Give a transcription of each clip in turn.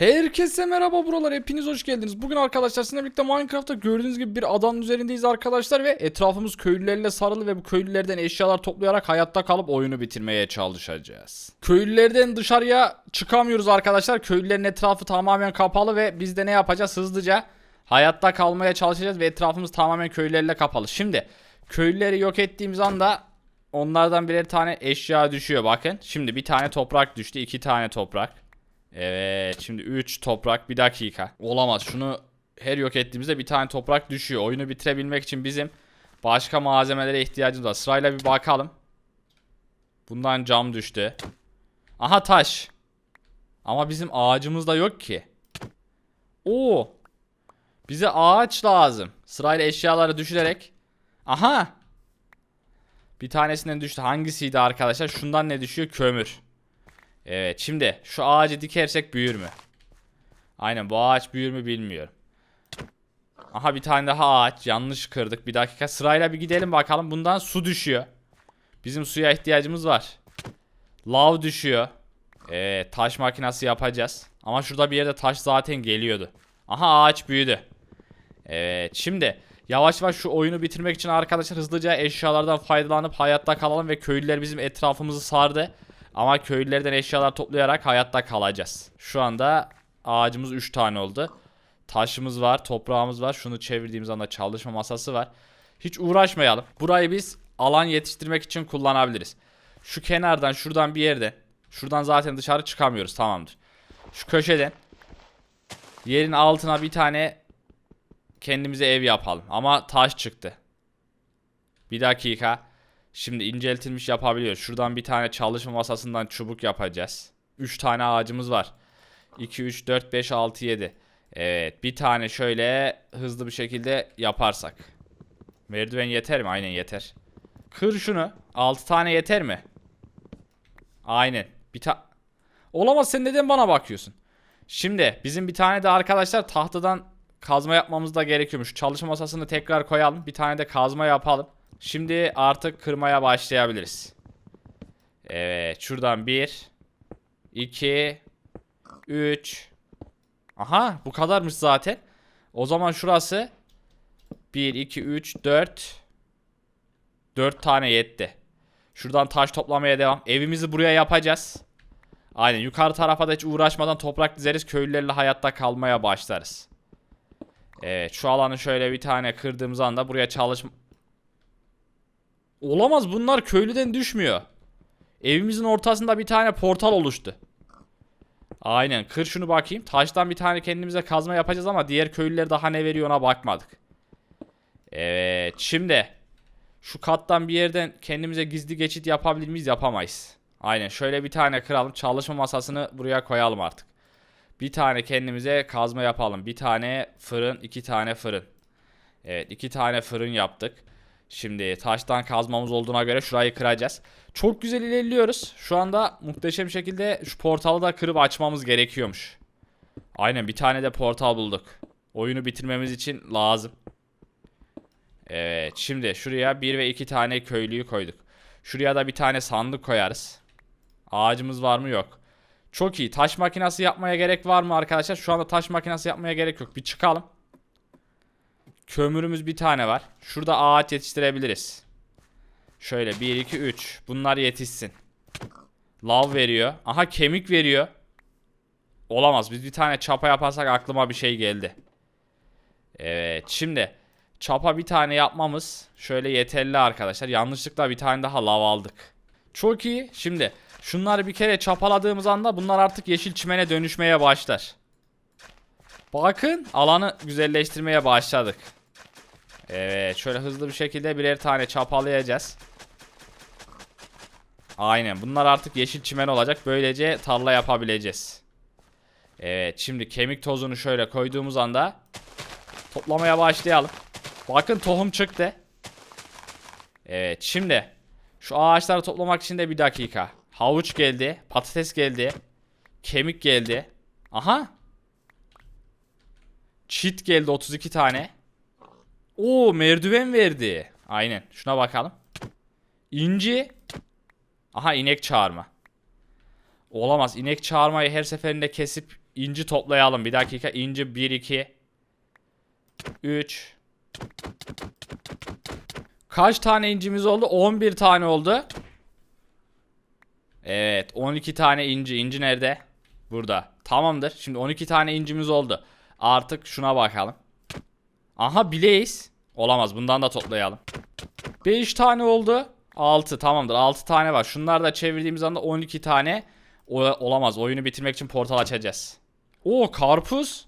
Herkese merhaba buralar hepiniz hoş geldiniz. Bugün arkadaşlar sizinle birlikte Minecraft'ta gördüğünüz gibi bir adanın üzerindeyiz arkadaşlar ve etrafımız köylülerle sarılı ve bu köylülerden eşyalar toplayarak hayatta kalıp oyunu bitirmeye çalışacağız. Köylülerden dışarıya çıkamıyoruz arkadaşlar. Köylülerin etrafı tamamen kapalı ve biz de ne yapacağız hızlıca hayatta kalmaya çalışacağız ve etrafımız tamamen köylülerle kapalı. Şimdi köylüleri yok ettiğimiz anda onlardan birer tane eşya düşüyor bakın. Şimdi bir tane toprak düştü iki tane toprak. Evet şimdi 3 toprak bir dakika. Olamaz şunu her yok ettiğimizde bir tane toprak düşüyor. Oyunu bitirebilmek için bizim başka malzemelere ihtiyacımız var. Sırayla bir bakalım. Bundan cam düştü. Aha taş. Ama bizim ağacımız da yok ki. Oo. Bize ağaç lazım. Sırayla eşyaları düşürerek. Aha. Bir tanesinden düştü. Hangisiydi arkadaşlar? Şundan ne düşüyor? Kömür. Evet şimdi şu ağacı dikersek büyür mü? Aynen bu ağaç büyür mü bilmiyorum. Aha bir tane daha ağaç yanlış kırdık bir dakika sırayla bir gidelim bakalım bundan su düşüyor. Bizim suya ihtiyacımız var. Lav düşüyor. Evet taş makinesi yapacağız. Ama şurada bir yerde taş zaten geliyordu. Aha ağaç büyüdü. Evet şimdi yavaş yavaş şu oyunu bitirmek için arkadaşlar hızlıca eşyalardan faydalanıp hayatta kalalım ve köylüler bizim etrafımızı sardı. Ama köylülerden eşyalar toplayarak hayatta kalacağız. Şu anda ağacımız 3 tane oldu. Taşımız var, toprağımız var. Şunu çevirdiğimiz anda çalışma masası var. Hiç uğraşmayalım. Burayı biz alan yetiştirmek için kullanabiliriz. Şu kenardan şuradan bir yerde. Şuradan zaten dışarı çıkamıyoruz tamamdır. Şu köşeden yerin altına bir tane kendimize ev yapalım. Ama taş çıktı. Bir dakika. Şimdi inceltilmiş yapabiliyoruz. Şuradan bir tane çalışma masasından çubuk yapacağız. 3 tane ağacımız var. 2, 3, 4, 5, 6, 7. Evet bir tane şöyle hızlı bir şekilde yaparsak. Merdiven yeter mi? Aynen yeter. Kır şunu. 6 tane yeter mi? Aynen. Bir ta Olamaz sen neden bana bakıyorsun? Şimdi bizim bir tane de arkadaşlar tahtadan kazma yapmamız da gerekiyormuş. Çalışma masasını tekrar koyalım. Bir tane de kazma yapalım. Şimdi artık kırmaya başlayabiliriz. Evet şuradan 1 2 3 Aha bu kadarmış zaten. O zaman şurası 1 2 3 4 4 tane yetti. Şuradan taş toplamaya devam. Evimizi buraya yapacağız. Aynen yukarı tarafa da hiç uğraşmadan toprak dizeriz. Köylülerle hayatta kalmaya başlarız. Evet şu alanı şöyle bir tane kırdığımız anda buraya çalışma... Olamaz bunlar köylüden düşmüyor. Evimizin ortasında bir tane portal oluştu. Aynen kır şunu bakayım. Taştan bir tane kendimize kazma yapacağız ama diğer köylüler daha ne veriyor ona bakmadık. Evet şimdi şu kattan bir yerden kendimize gizli geçit yapabilir miyiz? Yapamayız. Aynen şöyle bir tane kıralım. Çalışma masasını buraya koyalım artık. Bir tane kendimize kazma yapalım. Bir tane fırın, iki tane fırın. Evet iki tane fırın yaptık. Şimdi taştan kazmamız olduğuna göre şurayı kıracağız. Çok güzel ilerliyoruz. Şu anda muhteşem şekilde şu portalı da kırıp açmamız gerekiyormuş. Aynen bir tane de portal bulduk. Oyunu bitirmemiz için lazım. Evet şimdi şuraya bir ve iki tane köylüyü koyduk. Şuraya da bir tane sandık koyarız. Ağacımız var mı yok. Çok iyi. Taş makinesi yapmaya gerek var mı arkadaşlar? Şu anda taş makinesi yapmaya gerek yok. Bir çıkalım. Kömürümüz bir tane var. Şurada ağaç yetiştirebiliriz. Şöyle 1 2 3. Bunlar yetişsin. Lav veriyor. Aha kemik veriyor. Olamaz. Biz bir tane çapa yaparsak aklıma bir şey geldi. Evet. Şimdi çapa bir tane yapmamız şöyle yeterli arkadaşlar. Yanlışlıkla bir tane daha lav aldık. Çok iyi. Şimdi şunları bir kere çapaladığımız anda bunlar artık yeşil çimene dönüşmeye başlar. Bakın alanı güzelleştirmeye başladık. Evet şöyle hızlı bir şekilde birer tane çapalayacağız. Aynen bunlar artık yeşil çimen olacak. Böylece tarla yapabileceğiz. Evet şimdi kemik tozunu şöyle koyduğumuz anda toplamaya başlayalım. Bakın tohum çıktı. Evet şimdi şu ağaçları toplamak için de bir dakika. Havuç geldi, patates geldi, kemik geldi. Aha. Çit geldi 32 tane. Oo merdiven verdi. Aynen. Şuna bakalım. İnci. Aha inek çağırma. Olamaz. İnek çağırmayı her seferinde kesip inci toplayalım. Bir dakika inci 1 2 3 Kaç tane incimiz oldu? 11 tane oldu. Evet 12 tane inci. İnci nerede? Burada. Tamamdır. Şimdi 12 tane incimiz oldu. Artık şuna bakalım. Aha bileyiz. Olamaz. Bundan da toplayalım. 5 tane oldu. 6 tamamdır. 6 tane var. Şunları da çevirdiğimiz anda 12 tane o, olamaz. Oyunu bitirmek için portal açacağız. Oo karpuz.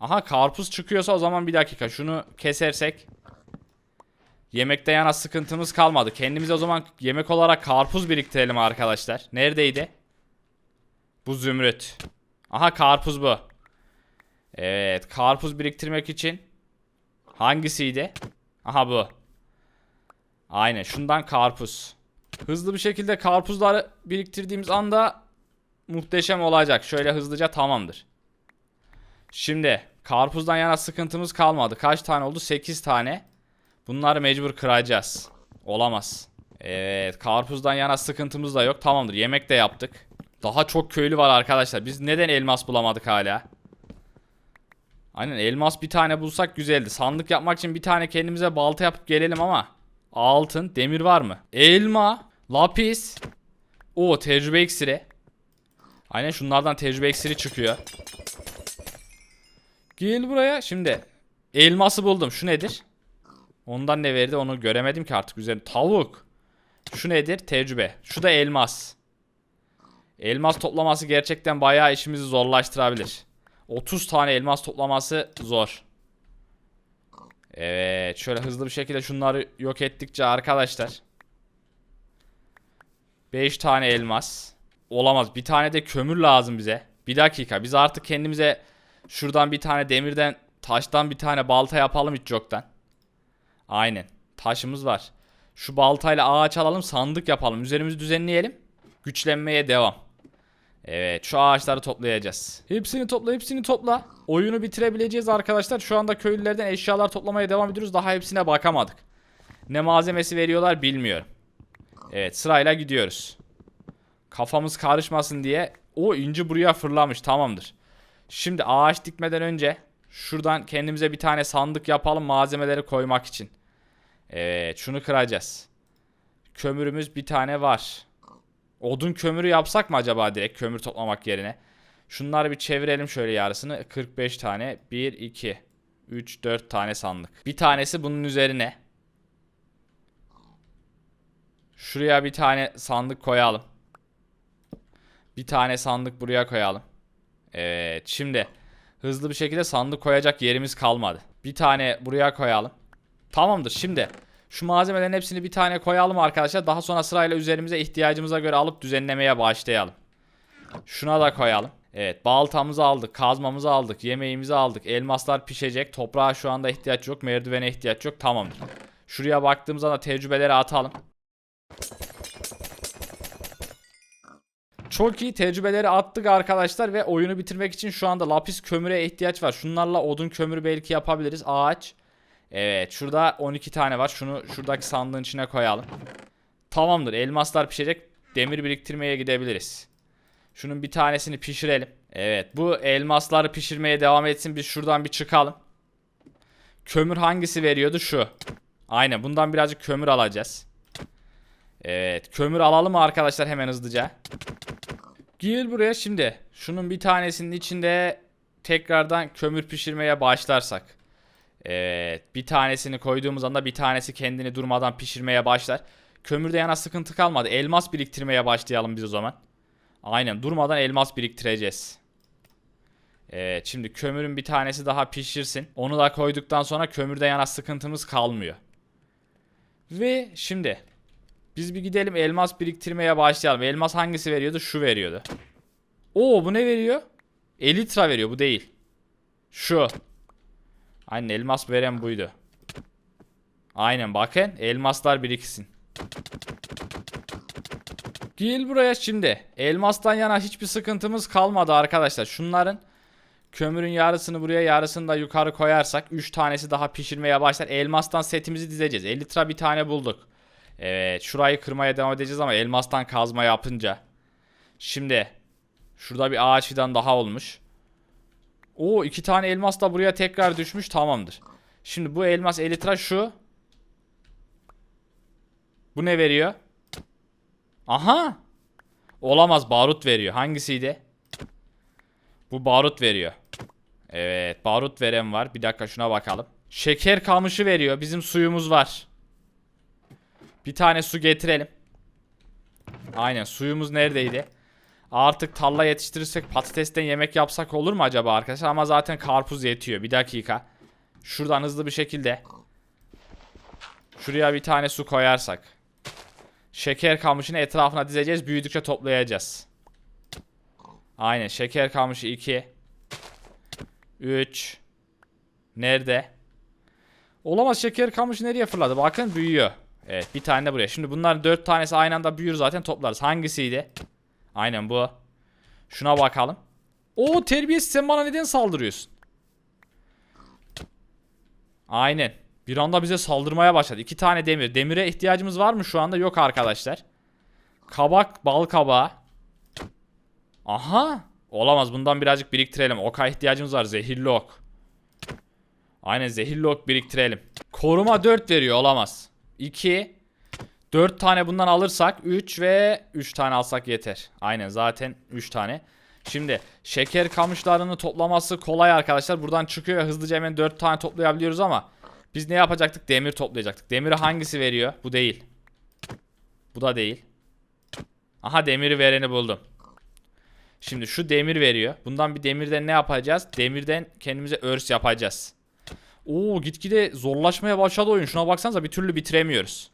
Aha karpuz çıkıyorsa o zaman bir dakika şunu kesersek Yemekte yana sıkıntımız kalmadı. Kendimize o zaman yemek olarak karpuz biriktirelim arkadaşlar. Neredeydi? Bu zümrüt. Aha karpuz bu. Evet karpuz biriktirmek için hangisiydi? Aha bu. Aynen şundan karpuz. Hızlı bir şekilde karpuzları biriktirdiğimiz anda muhteşem olacak. Şöyle hızlıca tamamdır. Şimdi karpuzdan yana sıkıntımız kalmadı. Kaç tane oldu? 8 tane. Bunları mecbur kıracağız. Olamaz. Evet karpuzdan yana sıkıntımız da yok. Tamamdır yemek de yaptık. Daha çok köylü var arkadaşlar. Biz neden elmas bulamadık hala? Aynen elmas bir tane bulsak güzeldi. Sandık yapmak için bir tane kendimize balta yapıp gelelim ama. Altın, demir var mı? Elma, lapis. O tecrübe iksiri. Aynen şunlardan tecrübe iksiri çıkıyor. Gel buraya. Şimdi elması buldum. Şu nedir? Ondan ne verdi onu göremedim ki artık üzerine. Tavuk. Şu nedir? Tecrübe. Şu da elmas. Elmas toplaması gerçekten bayağı işimizi zorlaştırabilir. 30 tane elmas toplaması zor. Evet şöyle hızlı bir şekilde şunları yok ettikçe arkadaşlar. 5 tane elmas. Olamaz bir tane de kömür lazım bize. Bir dakika biz artık kendimize şuradan bir tane demirden taştan bir tane balta yapalım hiç yoktan. Aynen taşımız var. Şu baltayla ağaç alalım sandık yapalım. Üzerimizi düzenleyelim. Güçlenmeye devam. Evet şu ağaçları toplayacağız. Hepsini topla hepsini topla. Oyunu bitirebileceğiz arkadaşlar. Şu anda köylülerden eşyalar toplamaya devam ediyoruz. Daha hepsine bakamadık. Ne malzemesi veriyorlar bilmiyorum. Evet sırayla gidiyoruz. Kafamız karışmasın diye. O inci buraya fırlamış tamamdır. Şimdi ağaç dikmeden önce şuradan kendimize bir tane sandık yapalım malzemeleri koymak için. Evet şunu kıracağız. Kömürümüz bir tane var. Odun kömürü yapsak mı acaba direkt kömür toplamak yerine? Şunları bir çevirelim şöyle yarısını. 45 tane. 1, 2, 3, 4 tane sandık. Bir tanesi bunun üzerine. Şuraya bir tane sandık koyalım. Bir tane sandık buraya koyalım. Evet şimdi hızlı bir şekilde sandık koyacak yerimiz kalmadı. Bir tane buraya koyalım. Tamamdır şimdi. Şu malzemelerin hepsini bir tane koyalım arkadaşlar. Daha sonra sırayla üzerimize ihtiyacımıza göre alıp düzenlemeye başlayalım. Şuna da koyalım. Evet baltamızı aldık, kazmamızı aldık, yemeğimizi aldık. Elmaslar pişecek. Toprağa şu anda ihtiyaç yok, merdivene ihtiyaç yok. Tamamdır. Şuraya baktığımızda da tecrübeleri atalım. Çok iyi tecrübeleri attık arkadaşlar ve oyunu bitirmek için şu anda lapis kömüre ihtiyaç var. Şunlarla odun kömürü belki yapabiliriz. Ağaç. Evet şurada 12 tane var. Şunu şuradaki sandığın içine koyalım. Tamamdır elmaslar pişecek. Demir biriktirmeye gidebiliriz. Şunun bir tanesini pişirelim. Evet bu elmasları pişirmeye devam etsin. Biz şuradan bir çıkalım. Kömür hangisi veriyordu? Şu. Aynen bundan birazcık kömür alacağız. Evet kömür alalım mı arkadaşlar hemen hızlıca. Gel buraya şimdi. Şunun bir tanesinin içinde tekrardan kömür pişirmeye başlarsak. Evet bir tanesini koyduğumuz anda bir tanesi kendini durmadan pişirmeye başlar. Kömürde yana sıkıntı kalmadı. Elmas biriktirmeye başlayalım biz o zaman. Aynen durmadan elmas biriktireceğiz. Evet şimdi kömürün bir tanesi daha pişirsin. Onu da koyduktan sonra kömürde yana sıkıntımız kalmıyor. Ve şimdi biz bir gidelim elmas biriktirmeye başlayalım. Elmas hangisi veriyordu? Şu veriyordu. Oo bu ne veriyor? Elitra veriyor bu değil. Şu. Aynen elmas veren buydu. Aynen bakın elmaslar biriksin. Gel buraya şimdi. Elmastan yana hiçbir sıkıntımız kalmadı arkadaşlar. Şunların kömürün yarısını buraya yarısını da yukarı koyarsak 3 tanesi daha pişirmeye başlar. Elmastan setimizi dizeceğiz. 50 lira bir tane bulduk. Evet şurayı kırmaya devam edeceğiz ama elmastan kazma yapınca. Şimdi şurada bir ağaç fidan daha olmuş. Oo iki tane elmas da buraya tekrar düşmüş tamamdır. Şimdi bu elmas elitra şu. Bu ne veriyor? Aha. Olamaz barut veriyor. Hangisiydi? Bu barut veriyor. Evet barut veren var. Bir dakika şuna bakalım. Şeker kamışı veriyor. Bizim suyumuz var. Bir tane su getirelim. Aynen suyumuz neredeydi? Artık tarla yetiştirirsek patatesten yemek yapsak olur mu acaba arkadaşlar? Ama zaten karpuz yetiyor. Bir dakika. Şuradan hızlı bir şekilde. Şuraya bir tane su koyarsak. Şeker kamışını etrafına dizeceğiz. Büyüdükçe toplayacağız. Aynen şeker kamışı 2. 3. Nerede? Olamaz şeker kamışı nereye fırladı? Bakın büyüyor. Evet bir tane de buraya. Şimdi bunların 4 tanesi aynı anda büyür zaten toplarız. Hangisiydi? Aynen bu. Şuna bakalım. O terbiyesiz sen bana neden saldırıyorsun? Aynen. Bir anda bize saldırmaya başladı. İki tane demir. Demire ihtiyacımız var mı şu anda? Yok arkadaşlar. Kabak, bal kabağı. Aha. Olamaz. Bundan birazcık biriktirelim. Oka ihtiyacımız var. Zehirli ok. Aynen zehirli ok biriktirelim. Koruma 4 veriyor. Olamaz. 2. 4 tane bundan alırsak 3 ve 3 tane alsak yeter. Aynen zaten 3 tane. Şimdi şeker kamışlarını toplaması kolay arkadaşlar. Buradan çıkıyor ve hızlıca hemen 4 tane toplayabiliyoruz ama biz ne yapacaktık? Demir toplayacaktık. Demiri hangisi veriyor? Bu değil. Bu da değil. Aha demiri vereni buldum. Şimdi şu demir veriyor. Bundan bir demirden ne yapacağız? Demirden kendimize örs yapacağız. Oo gitgide zorlaşmaya başladı oyun. Şuna baksanıza bir türlü bitiremiyoruz.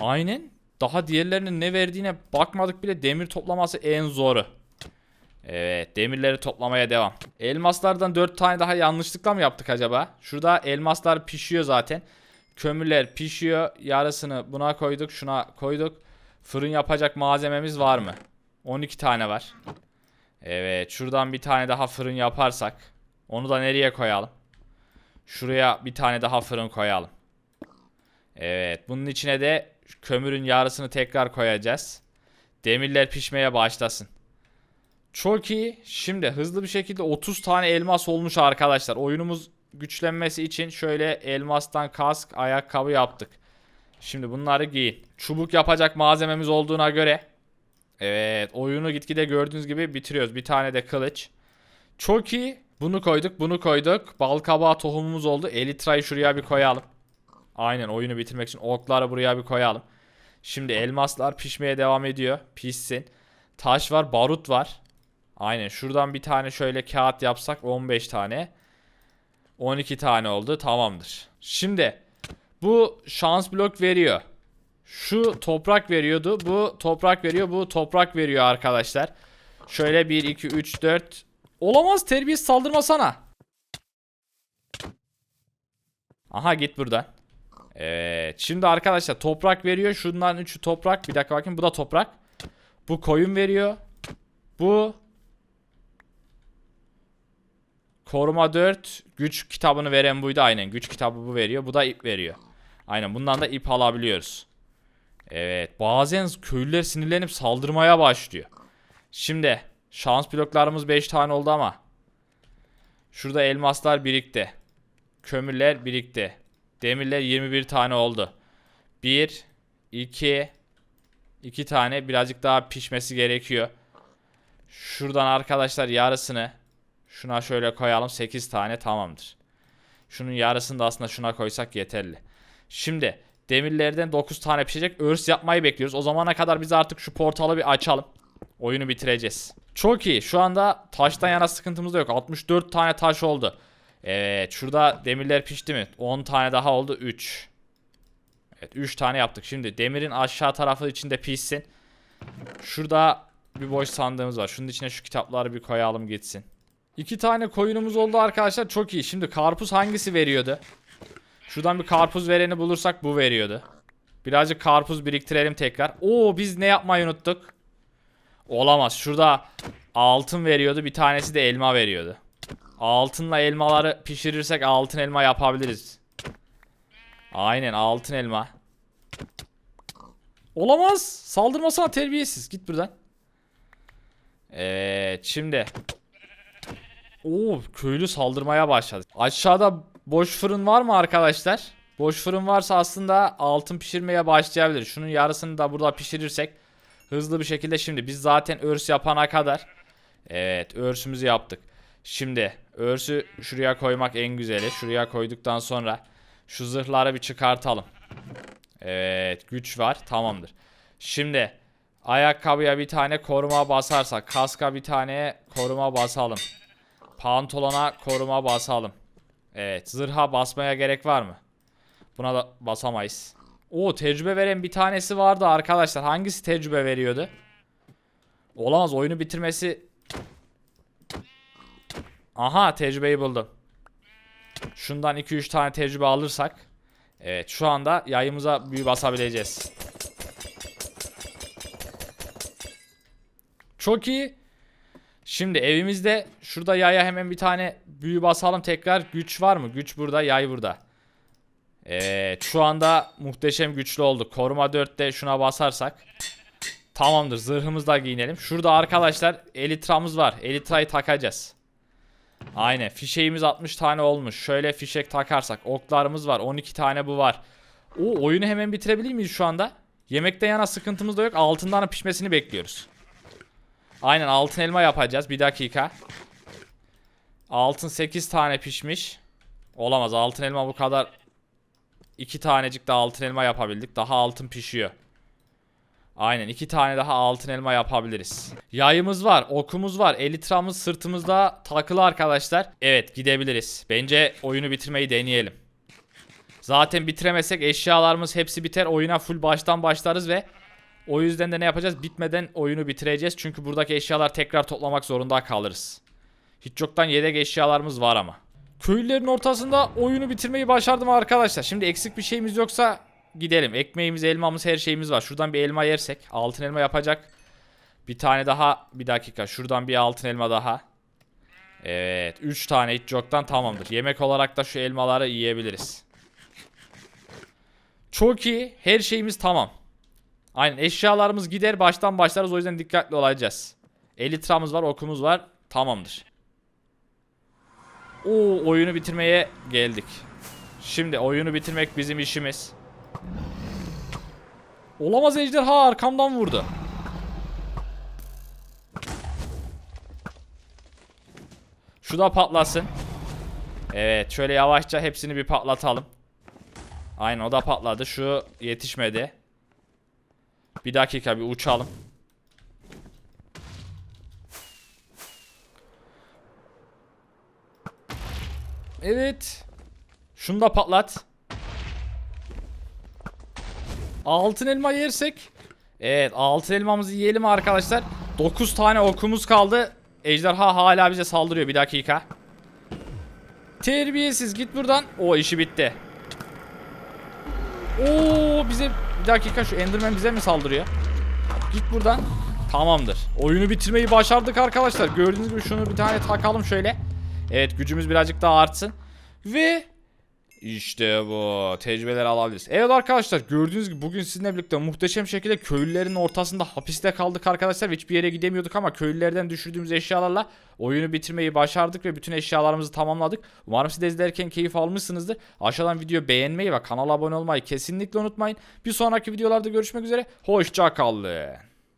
Aynen. Daha diğerlerinin ne verdiğine bakmadık bile demir toplaması en zoru. Evet demirleri toplamaya devam. Elmaslardan 4 tane daha yanlışlıkla mı yaptık acaba? Şurada elmaslar pişiyor zaten. Kömürler pişiyor. Yarısını buna koyduk şuna koyduk. Fırın yapacak malzememiz var mı? 12 tane var. Evet şuradan bir tane daha fırın yaparsak. Onu da nereye koyalım? Şuraya bir tane daha fırın koyalım. Evet bunun içine de kömürün yarısını tekrar koyacağız. Demirler pişmeye başlasın. Çok iyi. Şimdi hızlı bir şekilde 30 tane elmas olmuş arkadaşlar. Oyunumuz güçlenmesi için şöyle elmastan kask, ayakkabı yaptık. Şimdi bunları giyin. Çubuk yapacak malzememiz olduğuna göre Evet oyunu gitgide gördüğünüz gibi bitiriyoruz. Bir tane de kılıç. Çok iyi. Bunu koyduk bunu koyduk. Bal kabağı tohumumuz oldu. Elitra'yı şuraya bir koyalım. Aynen oyunu bitirmek için okları buraya bir koyalım. Şimdi elmaslar pişmeye devam ediyor. Pişsin. Taş var barut var. Aynen şuradan bir tane şöyle kağıt yapsak 15 tane. 12 tane oldu tamamdır. Şimdi bu şans blok veriyor. Şu toprak veriyordu. Bu toprak veriyor. Bu toprak veriyor arkadaşlar. Şöyle 1, 2, 3, 4. Olamaz terbiyesiz saldırmasana. Aha git buradan. Evet. Şimdi arkadaşlar toprak veriyor. Şundan 3'ü toprak. Bir dakika bakayım. Bu da toprak. Bu koyun veriyor. Bu Koruma 4 güç kitabını veren buydu aynen. Güç kitabı bu veriyor. Bu da ip veriyor. Aynen bundan da ip alabiliyoruz. Evet bazen köylüler sinirlenip saldırmaya başlıyor. Şimdi şans bloklarımız 5 tane oldu ama. Şurada elmaslar birikti. Kömürler birikti. Demirler 21 tane oldu. 1 2 2 tane birazcık daha pişmesi gerekiyor. Şuradan arkadaşlar yarısını şuna şöyle koyalım 8 tane tamamdır. Şunun yarısını da aslında şuna koysak yeterli. Şimdi demirlerden 9 tane pişecek. Örs yapmayı bekliyoruz. O zamana kadar biz artık şu portalı bir açalım. Oyunu bitireceğiz. Çok iyi. Şu anda taştan yana sıkıntımız da yok. 64 tane taş oldu. Evet şurada demirler pişti mi? 10 tane daha oldu. 3. Evet 3 tane yaptık. Şimdi demirin aşağı tarafı içinde pişsin. Şurada bir boş sandığımız var. Şunun içine şu kitapları bir koyalım gitsin. İki tane koyunumuz oldu arkadaşlar. Çok iyi. Şimdi karpuz hangisi veriyordu? Şuradan bir karpuz vereni bulursak bu veriyordu. Birazcık karpuz biriktirelim tekrar. Oo biz ne yapmayı unuttuk? Olamaz. Şurada altın veriyordu. Bir tanesi de elma veriyordu. Altınla elmaları pişirirsek altın elma yapabiliriz. Aynen altın elma. Olamaz. Saldırmasana terbiyesiz. Git buradan. Evet şimdi. Oo köylü saldırmaya başladı. Aşağıda boş fırın var mı arkadaşlar? Boş fırın varsa aslında altın pişirmeye başlayabilir. Şunun yarısını da burada pişirirsek hızlı bir şekilde şimdi biz zaten örs yapana kadar evet örsümüzü yaptık. Şimdi örsü şuraya koymak en güzeli. Şuraya koyduktan sonra şu zırhları bir çıkartalım. Evet güç var tamamdır. Şimdi ayakkabıya bir tane koruma basarsak kaska bir tane koruma basalım. Pantolona koruma basalım. Evet zırha basmaya gerek var mı? Buna da basamayız. O tecrübe veren bir tanesi vardı arkadaşlar. Hangisi tecrübe veriyordu? Olamaz oyunu bitirmesi. Aha tecrübeyi buldum. Şundan 2-3 tane tecrübe alırsak. Evet şu anda yayımıza büyü basabileceğiz. Çok iyi. Şimdi evimizde şurada yaya hemen bir tane büyü basalım tekrar. Güç var mı? Güç burada, yay burada. Evet şu anda muhteşem güçlü olduk. Koruma 4'te şuna basarsak. Tamamdır zırhımızı da giyinelim. Şurada arkadaşlar elitramız var. Elitrayı takacağız. Aynen fişeğimiz 60 tane olmuş. Şöyle fişek takarsak. Oklarımız var 12 tane bu var. O oyunu hemen bitirebilir miyiz şu anda? Yemekten yana sıkıntımız da yok. Altından pişmesini bekliyoruz. Aynen altın elma yapacağız. Bir dakika. Altın 8 tane pişmiş. Olamaz altın elma bu kadar. 2 tanecik de altın elma yapabildik. Daha altın pişiyor. Aynen iki tane daha altın elma yapabiliriz. Yayımız var, okumuz var, elitramız sırtımızda takılı arkadaşlar. Evet gidebiliriz. Bence oyunu bitirmeyi deneyelim. Zaten bitiremezsek eşyalarımız hepsi biter. Oyuna full baştan başlarız ve o yüzden de ne yapacağız? Bitmeden oyunu bitireceğiz. Çünkü buradaki eşyalar tekrar toplamak zorunda kalırız. Hiç yoktan yedek eşyalarımız var ama. Köylülerin ortasında oyunu bitirmeyi başardım arkadaşlar. Şimdi eksik bir şeyimiz yoksa gidelim. Ekmeğimiz, elmamız, her şeyimiz var. Şuradan bir elma yersek altın elma yapacak. Bir tane daha bir dakika. Şuradan bir altın elma daha. Evet. 3 tane hiç yoktan tamamdır. Yemek olarak da şu elmaları yiyebiliriz. Çok iyi. Her şeyimiz tamam. Aynen eşyalarımız gider baştan başlarız o yüzden dikkatli olacağız. Elitramız var okumuz var tamamdır. Oo oyunu bitirmeye geldik. Şimdi oyunu bitirmek bizim işimiz. Olamaz ejderha arkamdan vurdu. Şu da patlasın. Evet şöyle yavaşça hepsini bir patlatalım. Aynen o da patladı. Şu yetişmedi. Bir dakika bir uçalım. Evet. Şunu da patlat. Altın elma yersek. Evet altın elmamızı yiyelim arkadaşlar. 9 tane okumuz kaldı. Ejderha hala bize saldırıyor bir dakika. Terbiyesiz git buradan. O işi bitti. Oo bize bir dakika şu Enderman bize mi saldırıyor? Git buradan. Tamamdır. Oyunu bitirmeyi başardık arkadaşlar. Gördüğünüz gibi şunu bir tane takalım şöyle. Evet gücümüz birazcık daha artsın. Ve işte bu tecrübeleri alabiliriz. Evet arkadaşlar gördüğünüz gibi bugün sizinle birlikte muhteşem şekilde köylülerin ortasında hapiste kaldık arkadaşlar. Hiçbir yere gidemiyorduk ama köylülerden düşürdüğümüz eşyalarla oyunu bitirmeyi başardık ve bütün eşyalarımızı tamamladık. Umarım siz de izlerken keyif almışsınızdır. Aşağıdan video beğenmeyi ve kanala abone olmayı kesinlikle unutmayın. Bir sonraki videolarda görüşmek üzere. Hoşça kalın.